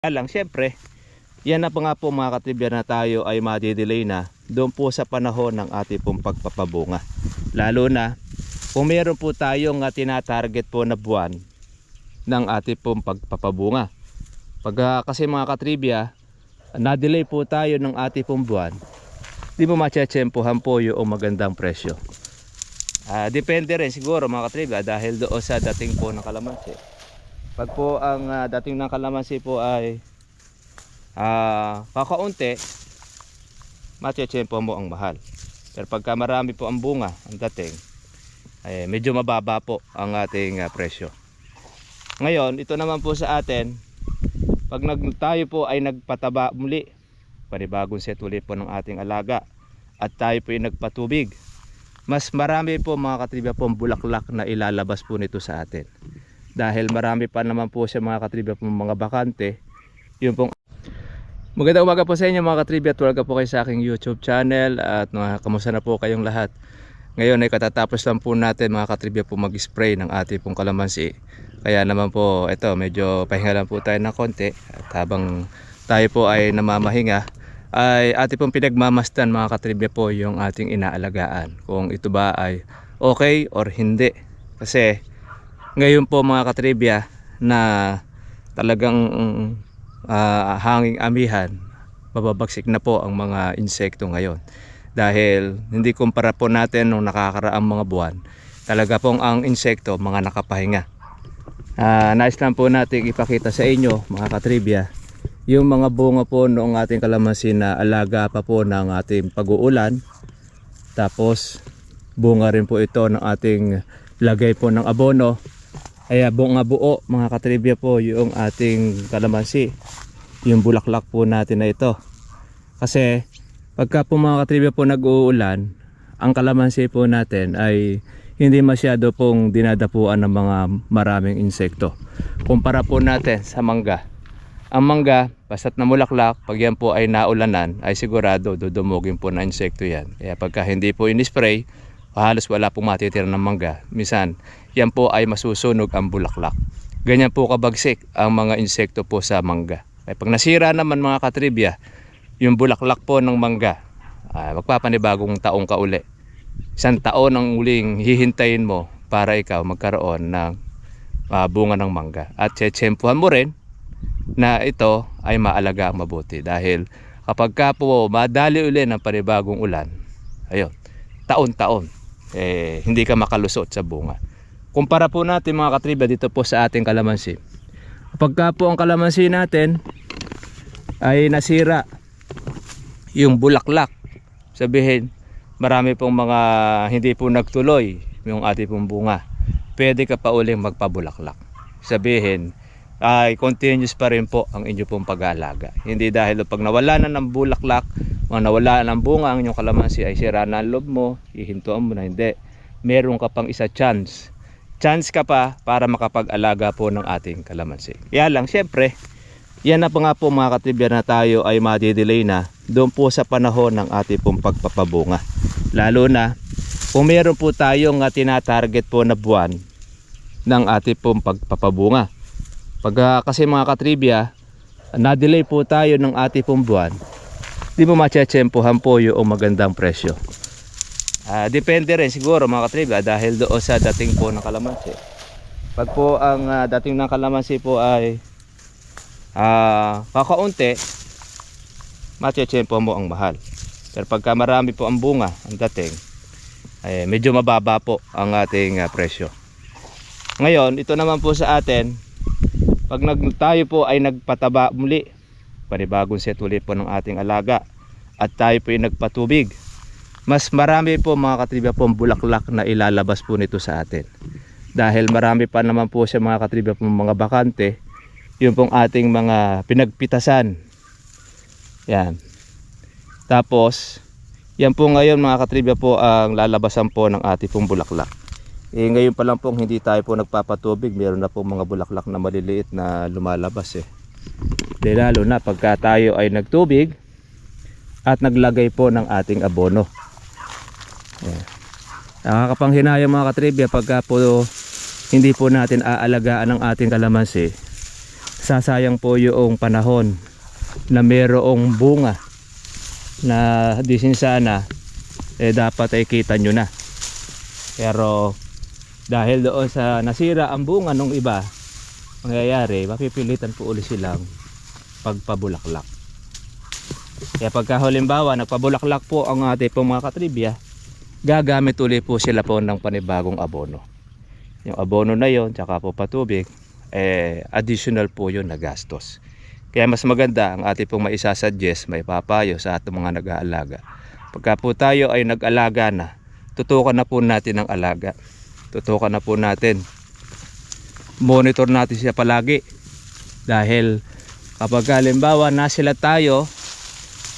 Kaya syempre, yan na po nga po mga katribya na tayo ay madidelay na doon po sa panahon ng ating pong pagpapabunga. Lalo na kung meron po tayong uh, tinatarget po na buwan ng ating pong pagpapabunga. Pag ah, kasi mga katribya, na-delay po tayo ng ating pong buwan, di mo machechempohan po yung magandang presyo. Ah, depende rin siguro mga katribya dahil doon sa dating po ng kalamansi. Pag po ang ah, dating ng kalamansi po ay ah kakaunti, machechempo mo ang mahal. Pero pagka marami po ang bunga, ang dating, ay medyo mababa po ang ating ah, presyo. Ngayon, ito naman po sa atin, pag nag, tayo po ay nagpataba muli, panibagong set ulit po ng ating alaga, at tayo po ay nagpatubig, mas marami po mga katribya po ang bulaklak na ilalabas po nito sa atin. Dahil marami pa naman po siya mga katribya po mga bakante, yung pong Magandang umaga po sa inyo mga katribya at welcome po kayo sa aking YouTube channel at mga kamusta na po kayong lahat. Ngayon ay katatapos lang po natin mga katribya po mag-spray ng ating pong kalamansi. Kaya naman po ito medyo pahinga lang po tayo ng konti at habang tayo po ay namamahinga ay ating pong pinagmamastan mga katribya po yung ating inaalagaan. Kung ito ba ay okay or hindi. Kasi ngayon po mga katribya na talagang ah, hanging amihan, mababagsik na po ang mga insekto ngayon. Dahil hindi kumpara po natin nung nakakaraang mga buwan, talaga pong ang insekto mga nakapahinga. Ah, nais lang po natin ipakita sa inyo mga katribya yung mga bunga po noong ating kalamansi na alaga pa po ng ating pag-uulan. Tapos bunga rin po ito ng ating lagay po ng abono. Kaya bunga buo mga katribya po yung ating kalamansi. Yung bulaklak po natin na ito. Kasi pagka po mga katribya po nag-uulan, ang kalamansi po natin ay hindi masyado pong dinadapuan ng mga maraming insekto. Kumpara po natin sa mangga. Ang mangga, basta't namulaklak, pag yan po ay naulanan, ay sigurado dudumugin po na insekto yan. Kaya pagka hindi po in-spray, halos wala pong matitira ng mangga. Misan, yan po ay masusunog ang bulaklak. Ganyan po kabagsik ang mga insekto po sa mangga. Kaya pag nasira naman mga katribya, yung bulaklak po ng mangga, ah, magpapanibagong taong ka uli. Isang taon ang uling hihintayin mo para ikaw magkaroon ng ah, bunga ng mangga. At tsetsempuhan mo rin na ito ay maalaga ang mabuti dahil kapag ka po madali uli ng panibagong ulan ayun, taon-taon eh, hindi ka makalusot sa bunga kumpara po natin mga katriba dito po sa ating kalamansi kapag ka po ang kalamansi natin ay nasira yung bulaklak sabihin marami pong mga hindi po nagtuloy yung ating pong bunga pwede ka pa uling magpabulaklak sabihin ay continuous pa rin po ang inyo pong pag-aalaga. Hindi dahil pag nawala na ng bulaklak, mga nawala na ng bunga ang inyong kalamansi ay sira na ang loob mo, ihintuan mo na hindi. Meron ka pang isa chance. Chance ka pa para makapag-alaga po ng ating kalamansi. Kaya lang, syempre, yan na po nga po mga katibya na tayo ay madidelay na doon po sa panahon ng ating pong pagpapabunga. Lalo na kung meron po tayong uh, tinatarget po na buwan ng ating pong pagpapabunga. Pag ah, kasi mga katribya, na-delay po tayo ng ating pong buwan, di mo machechempohan po yung magandang presyo. Ah, depende rin siguro mga katribya dahil doon sa dating po ng kalamansi. Pag po ang ah, dating ng kalamansi po ay ah, kakaunti, machechempo mo ang mahal. Pero pagka marami po ang bunga, ang dating, ay medyo mababa po ang ating ah, presyo. Ngayon, ito naman po sa atin, pag nag, tayo po ay nagpataba muli, panibagong set ulit po ng ating alaga, at tayo po ay nagpatubig, mas marami po mga katribya po ang bulaklak na ilalabas po nito sa atin. Dahil marami pa naman po siya mga katribya po mga bakante, yung pong ating mga pinagpitasan. Yan. Tapos, yan po ngayon mga katribya po ang lalabasan po ng ating pong bulaklak. Eh ngayon pa lang pong hindi tayo po nagpapatubig, meron na po mga bulaklak na maliliit na lumalabas eh. Di lalo na pagka tayo ay nagtubig at naglagay po ng ating abono. Ayan. Nakakapanghinayang mga katribya pagka po hindi po natin aalagaan ang ating kalamansi. nasasayang po yung panahon na mayroong bunga na disin sana eh dapat ay kita nyo na pero dahil doon sa nasira ang bunga nung iba mangyayari mapipilitan po ulit silang pagpabulaklak kaya pagka halimbawa nagpabulaklak po ang ating pong mga katribya gagamit ulit po sila po ng panibagong abono. Yung abono na yon tsaka po patubig eh additional po yun na gastos. Kaya mas maganda ang ating pong maisasuggest may papayo sa ating mga nag-aalaga. Pagka po tayo ay nag-alaga na tutukan na po natin ang alaga. Tutukan na po natin. Monitor natin siya palagi. Dahil kapag halimbawa nasila tayo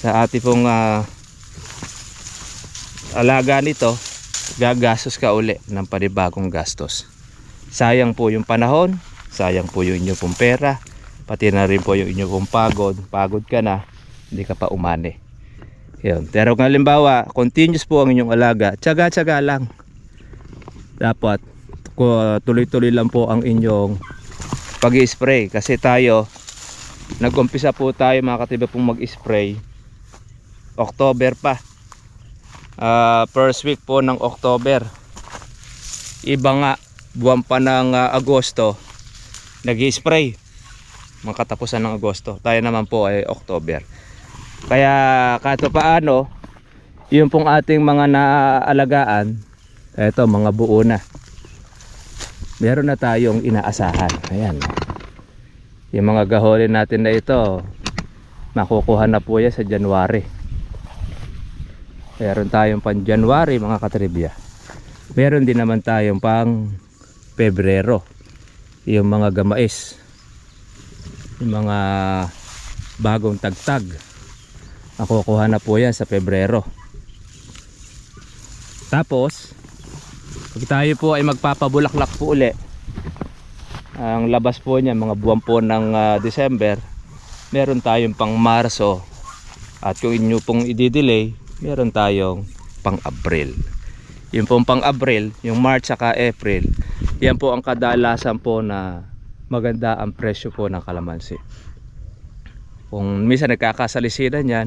sa ating pong ah, alaga nito gagastos ka uli ng panibagong gastos. Sayang po yung panahon sayang po yung inyong pong pera pati na rin po yung inyong pong pagod. Pagod ka na hindi ka pa umani. Yun. pero kung halimbawa continuous po ang inyong alaga tsaga tsaga lang. Dapat ku- tuloy-tuloy lang po ang inyong pag spray kasi tayo nag-umpisa po tayo mga katiba pong mag-spray. October pa Ah, first week po ng October. Iba nga buwan pa ng ah, Agosto nag spray mga katapusan ng Agosto. Tayo naman po ay October. Kaya pa paano yung pong ating mga naaalagaan eto mga buo na. Meron na tayong inaasahan. Ayan. Yung mga gaholin natin na ito makukuha na po yan sa January meron tayong pang January mga katribya. Meron din naman tayong pang Pebrero. Yung mga gamais. Yung mga bagong tagtag. Makukuha na po yan sa Pebrero. Tapos pag tayo po ay magpapabulaklak po uli ang labas po niya mga buwan po ng ah, December meron tayong pang Marso. At kung inyo pong i-delay meron tayong pang Abril yung pong pang Abril yung March saka April. Yan po ang kadalasan po na maganda ang presyo po ng kalamansi. Kung minsan nagkakasalisidan yan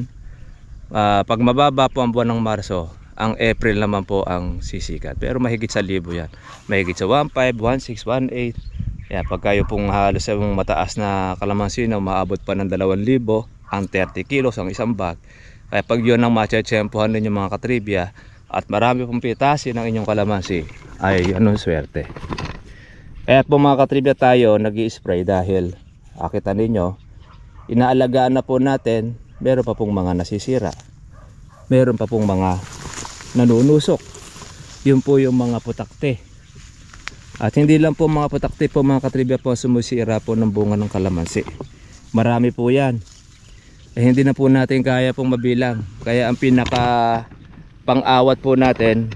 ah, pag mababa po ang buwan ng Marso ang April naman po ang sisikat. Pero mahigit sa libo yan. Mahigit sa 1.5, 1.6, 1.8 yan pag kayo pong halos sa mataas na kalamansi na maabot pa ng 2,000 ang 30 kilos ang isang bag kaya pag yun ang matsyatsyempohan ninyo mga katribya at marami pong pitasin ng inyong kalamansi ay anong swerte. Kaya po mga katribya tayo nag spray dahil akita ninyo inaalagaan na po natin meron pa pong mga nasisira. Meron pa pong mga nanunusok. Yun po yung mga putakte. At hindi lang po mga putakte po mga katribya po sumusira po ng bunga ng kalamansi. Marami po yan eh, hindi na po natin kaya pong mabilang. Kaya ang pinaka pang-awat po natin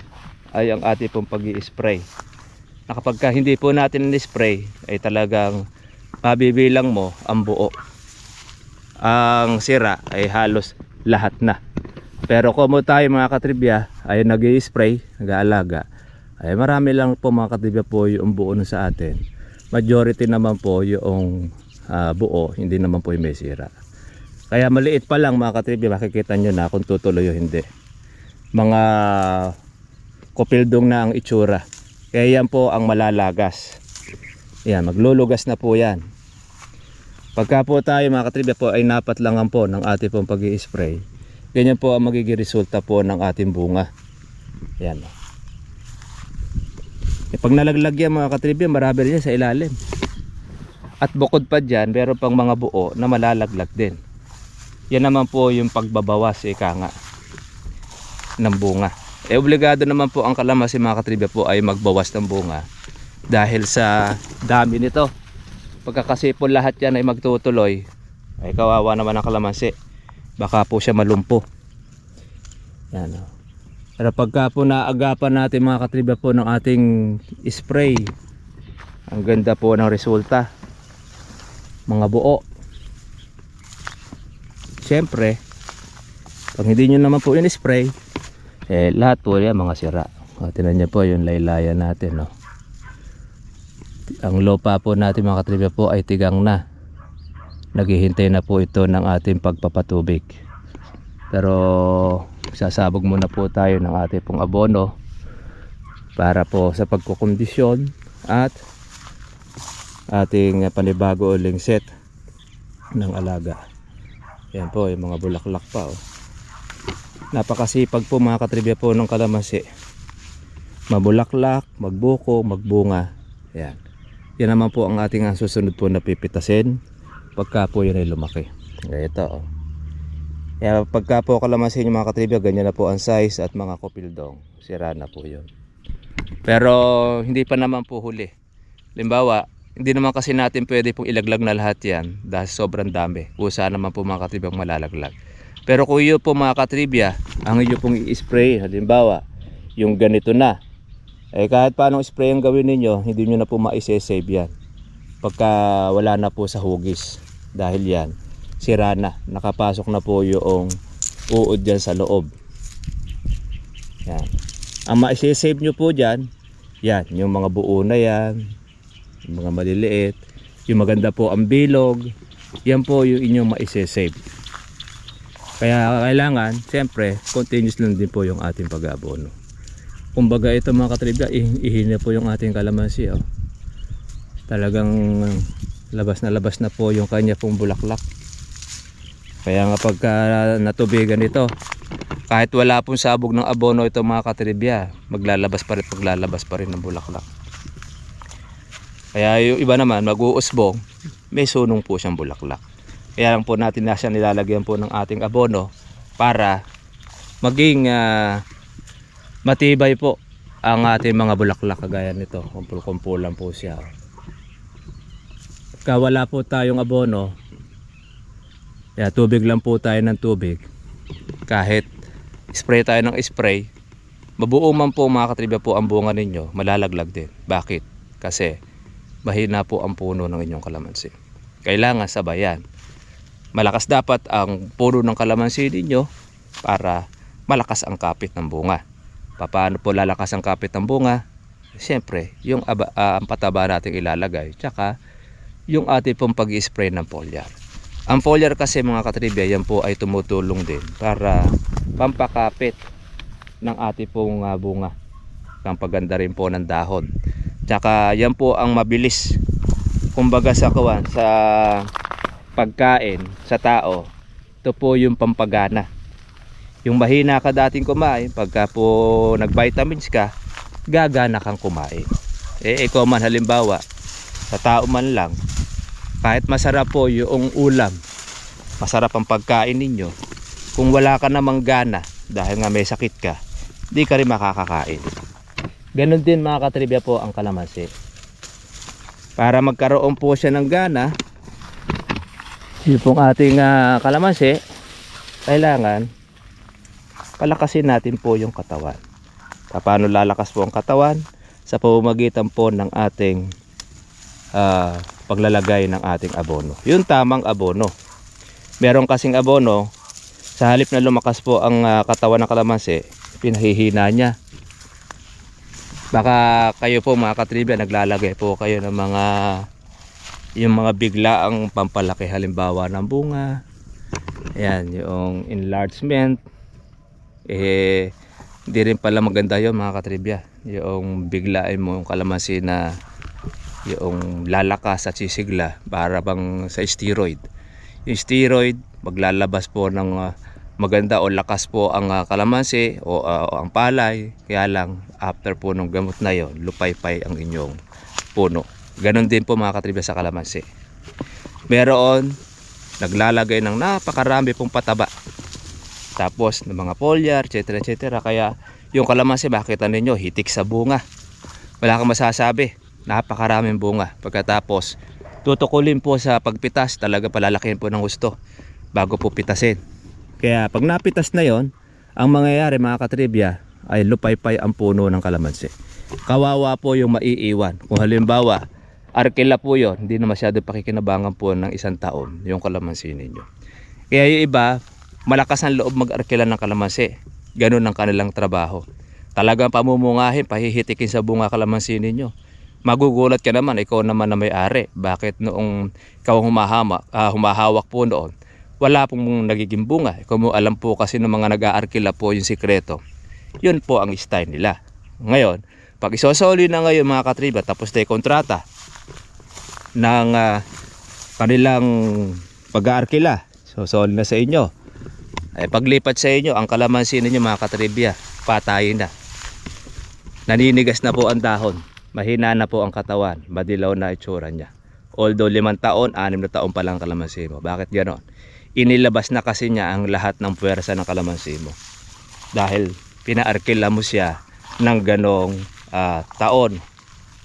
ay ang ating pong pag spray na kapag ka hindi po natin ni-spray ay talagang mabibilang mo ang buo. Ang sira ay halos lahat na. Pero kung tayo mga katribya ay nag spray nag-aalaga ay marami lang po mga katribya po yung buo nun sa atin. Majority naman po yung ah, buo hindi naman po yung may sira kaya maliit pa lang mga katribya makikita nyo na kung tutuloy o hindi. Mga kopildong na ang itsura. Kaya yan po ang malalagas. Yan maglulugas na po yan. Pagka po tayo mga katribya po ay napatlangan po ng ating pong pag spray ganyan po ang magiging resulta po ng ating bunga. Yan. E pag nalaglag yan mga katribya marami rin sa ilalim. At bukod pa dyan meron pang mga buo na malalaglag din yan naman po yung pagbabawas ika nga ng bunga. Eh obligado naman po ang kalamansi mga katribya po ay magbawas ng bunga dahil sa dami nito. Pagkakasi po lahat yan ay magtutuloy ay kawawa naman ang kalamansi. Baka po siya malumpo. Yan o pero pagka po naagapan natin mga katribya po ng ating spray ang ganda po ng resulta. Mga buo syempre pag hindi nyo naman po in spray eh lahat po yan mga sira o, tinan nyo po yung laylayan natin no ang lupa po natin mga katribya po ay tigang na naghihintay na po ito ng ating pagpapatubig. Pero sasabog muna po tayo ng ating pong abono para po sa pagkukondisyon at ating panibago uling set ng alaga. Yan po, yung mga bulaklak pa. Oh. Napakasipag po mga katribya po ng kalamansi. Mabulaklak, magbuko, magbunga. Yan. Yan naman po ang ating ang susunod po na pipitasin pagka po yun ay lumaki. Ito. Oh. Kaya pagka po kalamansi yung mga katribya, ganyan na po ang size at mga kopildong. Sira na po yun. Pero hindi pa naman po huli. Limbawa, hindi naman kasi natin pwede pong ilaglag na lahat yan dahil sobrang dami. Kusa naman po mga katribya malalaglag. Pero kung iyo po mga katribya, ang iyo pong i-spray, halimbawa, yung ganito na, eh kahit paano spray ang gawin ninyo, hindi nyo na po maisesave yan. Pagka wala na po sa hugis. Dahil yan, sira na. Nakapasok na po yung uod dyan sa loob. Yan. Ang maisesave nyo po dyan, yan, yung mga buo na yan, yung mga maliliit, yung maganda po ang bilog, yan po yung inyong maisesave. Kaya kailangan, siyempre, continuous lang din po yung ating pag-abono. Kumbaga ito mga katribya, ih- ihina po yung ating kalamansi. Oh. Talagang labas na labas na po yung kanya pong bulaklak. Kaya nga pagka natubigan ito, kahit wala pong sabog ng abono ito mga katribya, maglalabas pa rin, paglalabas pa rin ng bulaklak. Kaya yung iba naman, mag-uusbong, may sunong po siyang bulaklak. Kaya lang po natin na siya nilalagyan po ng ating abono para maging ah, matibay po ang ating mga bulaklak kagaya nito. Kumpul-kumpulan po siya. Pagka wala po tayong abono, kaya tubig lang po tayo ng tubig. Kahit spray tayo ng spray, mabuo man po mga katribya po ang bunga ninyo, malalaglag din. Bakit? Kasi mahina po ang puno ng inyong kalamansi. Kailangan sabayan. Malakas dapat ang puno ng kalamansi ninyo para malakas ang kapit ng bunga. Paano po lalakas ang kapit ng bunga? Siyempre, yung aba, ah, ang pataba natin ilalagay, tsaka yung ating pong pag-spray ng foliar. Ang foliar kasi mga katribya, yan po ay tumutulong din para pampakapit ng ating pong ah, bunga. Ang paganda rin po ng dahon. Tsaka yan po ang mabilis. Kumbaga sa kawan, sa pagkain sa tao, ito po yung pampagana. Yung mahina ka dating kumain, pagka po nag-vitamins ka, gagana kang kumain. Eh, ikaw man halimbawa, sa tao man lang, kahit masarap po yung ulam, masarap ang pagkain ninyo, kung wala ka namang gana, dahil nga may sakit ka, di ka rin makakakain. Ganon din mga katribya po ang kalamansi. Para magkaroon po siya ng gana, yung pong ating ah, kalamansi, kailangan palakasin natin po yung katawan. Paano lalakas po ang katawan? Sa pamamagitan po ng ating ah, paglalagay ng ating abono. Yung tamang abono. Meron kasing abono, sa halip na lumakas po ang ah, katawan ng kalamansi, pinahihina niya. Baka kayo po mga katribya naglalagay po kayo ng mga yung mga biglaang pampalaki halimbawa ng bunga. Ayan, yung enlargement. Eh, hindi rin pala maganda yun mga katribya. Yung biglain mo yung kalamansi na yung lalakas at sisigla para bang sa steroid. Yung steroid, maglalabas po ng ah, maganda o lakas po ang ah, kalamansi o, o ang palay. Kaya lang, after po ng gamot na yon lupay-pay ang inyong puno. Ganon din po mga katribya sa kalamansi. Meron, naglalagay ng napakarami pong pataba. Tapos ng mga foliar, etc. etc. Kaya yung kalamansi, makita ninyo, hitik sa bunga. Wala kang masasabi. Napakaraming bunga. Pagkatapos, tutukulin po sa pagpitas, talaga palalakihin po ng gusto bago po pitasin. Kaya pag napitas na yon, ang mangyayari mga katribya ay lupaypay ang puno ng kalamansi. Kawawa po yung maiiwan. Kung halimbawa, arkila po yon, hindi na masyado pakikinabangan po ng isang taon yung kalamansi ninyo. Kaya yung iba, malakas ang loob mag-arkila ng kalamansi. Ganun ang kanilang trabaho. Talagang pamumungahin, pahihitikin sa bunga kalamansi ninyo. magugulat ka naman, ikaw naman na may-ari. Bakit noong ikaw humahama, ah, humahawak po noon, wala pong nagiging bunga. Kung alam po kasi ng mga nag-aarkila po yung sikreto, yun po ang style nila. Ngayon, pag isosoli na ngayon mga katriba, tapos yung kontrata ng ah, kanilang pag-aarkila, sosoli na sa inyo. Ay paglipat sa inyo, ang kalamansi ninyo mga katribya, patayin na. Naninigas na po ang dahon. Mahina na po ang katawan. Madilaw na itsura niya. Although limang taon, anim na taon pa lang kalamansi mo. Bakit ganon? Inilabas na kasi niya ang lahat ng puwersa ng kalamansi mo. Dahil pinaarkila mo siya ng ganong ah, taon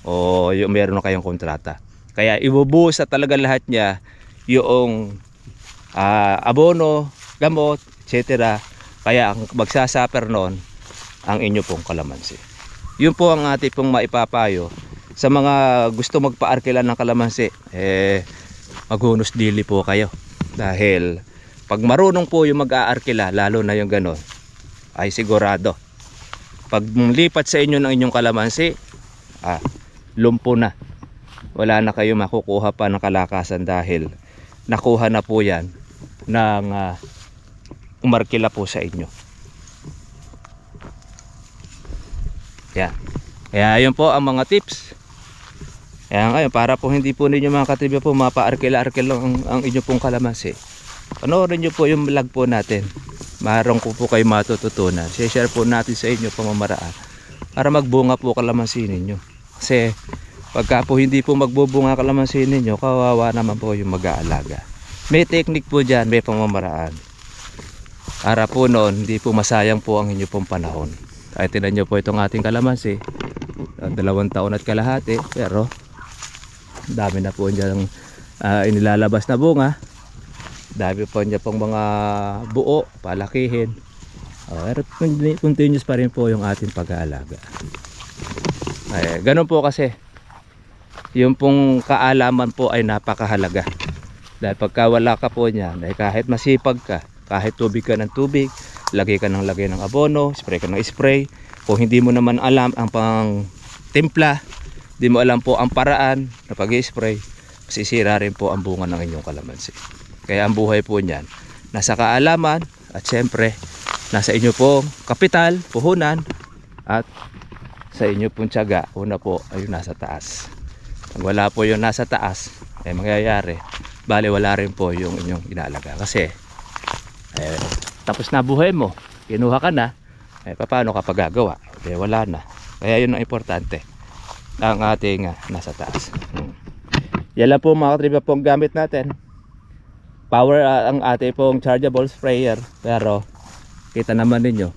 o yung meron kayong kontrata. Kaya ibubuhos talaga lahat niya yung ah, abono, gamot, etc. Kaya ang magsasuffer noon ang inyo pong kalamansi. Yun po ang ating pong maipapayo sa mga gusto magpaarkila ng kalamansi. Eh, maghunos dili po kayo. Dahil pag marunong po yung mag-aarkila, lalo na yung ganon, ay sigurado. Pag lipat sa inyo ng inyong kalamansi, ah, lumpo na. Wala na kayo makukuha pa ng kalakasan dahil nakuha na po yan ng ah, umarkila po sa inyo. Yan. Kaya yun po ang mga tips. Kaya ngayon, para po hindi po ninyo mga katibya po mapa-arkila-arkila ang, ang inyo pong kalamansi. Panoorin nyo po yung vlog po natin. Marong po po kayo matututunan. share po natin sa inyo pamamaraan para magbunga po kalamansi ninyo. Kasi pagka po hindi po magbubunga kalamansi ninyo, kawawa naman po yung mag-aalaga. May technique po dyan, may pamamaraan. Para po noon, hindi po masayang po ang inyo pong panahon. Kahit tinan nyo po itong ating kalamansi, dalawang taon at kalahati, pero dami na po dyan uh, inilalabas na bunga. Dami po niya pong mga buo, palakihin. Uh, pero continuous pa rin po yung ating pag-aalaga. Ay, ganun po kasi. Yung pong kaalaman po ay napakahalaga. Dahil pagka wala ka po niyan, ay kahit masipag ka, kahit tubig ka ng tubig, lagay ka ng lagay ng abono, spray ka ng spray. Kung hindi mo naman alam ang pang timpla, hindi mo alam po ang paraan na pag spray masisira rin po ang bunga ng inyong kalamansi. Kaya ang buhay po niyan, nasa kaalaman at siyempre, nasa inyo pong kapital, puhunan, at sa inyo pong tiyaga, una po ay nasa taas. Pag wala po yung nasa taas, ay mangyayari, bali wala rin po yung inyong inaalaga. Kasi, eh, tapos na buhay mo, kinuha ka na, eh, paano ka pagagawa? Eh, wala na. Kaya yun ang importante, ang ating ah, nasa taas. Hmm. Yan lang po mga katriba pong gamit natin. Power ah, ang ating pong chargeable sprayer, pero kita naman ninyo,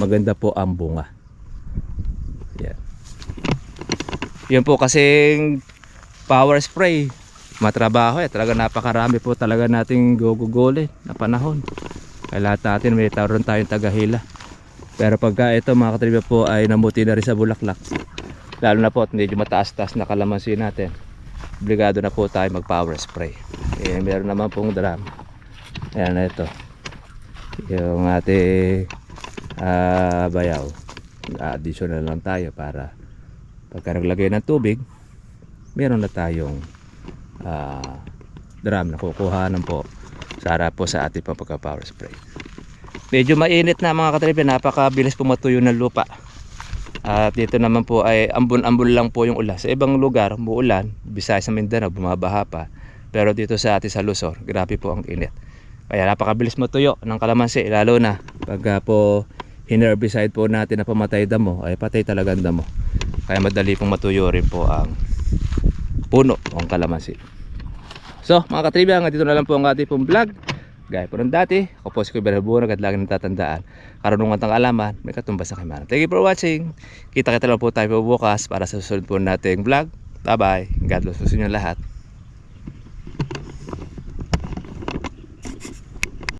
maganda po ang bunga. Yan. Yun po kasing power spray, matrabaho eh. Talaga napakarami po talaga nating gugugulin na panahon. Kaya lahat natin may taron tayong tagahila. Pero pagka ito mga katriba po ay namuti na rin sa bulaklak. Lalo na po at medyo mataas-taas na kalamansi natin. Obligado na po tayo mag power spray. Eh, meron naman pong drum. Ayan na ito. Yung ating ah, bayaw. Additional lang tayo para pagka naglagay ng tubig, meron na tayong ah, drum na kukuhanan po sa harap po sa ating pagka power spray. Medyo mainit na mga katripe, napakabilis pumatuyo ng lupa. At dito naman po ay ambon-ambon lang po yung ulan. Sa ibang lugar, muulan, Visayas sa Mindanao, bumabaha pa. Pero dito sa atin sa Luzon, grabe po ang init. Kaya napakabilis matuyo ng kalamansi, lalo na pag po hinerbicide po natin na pamatay damo, ay patay talaga ang damo. Kaya madali pong matuyo rin po ang puno o ang kalamansi. So mga katribya, hanggang dito na lang po ang ating vlog. Gaya po ng dati, ako po si Kuya Berhabunag at lagi natatandaan. Karunungan ng alaman, may katumbas sa kaimanan. Thank you for watching. Kita-kita lang po tayo bukas para sa susunod po nating vlog. Bye bye. God bless po sa inyo lahat.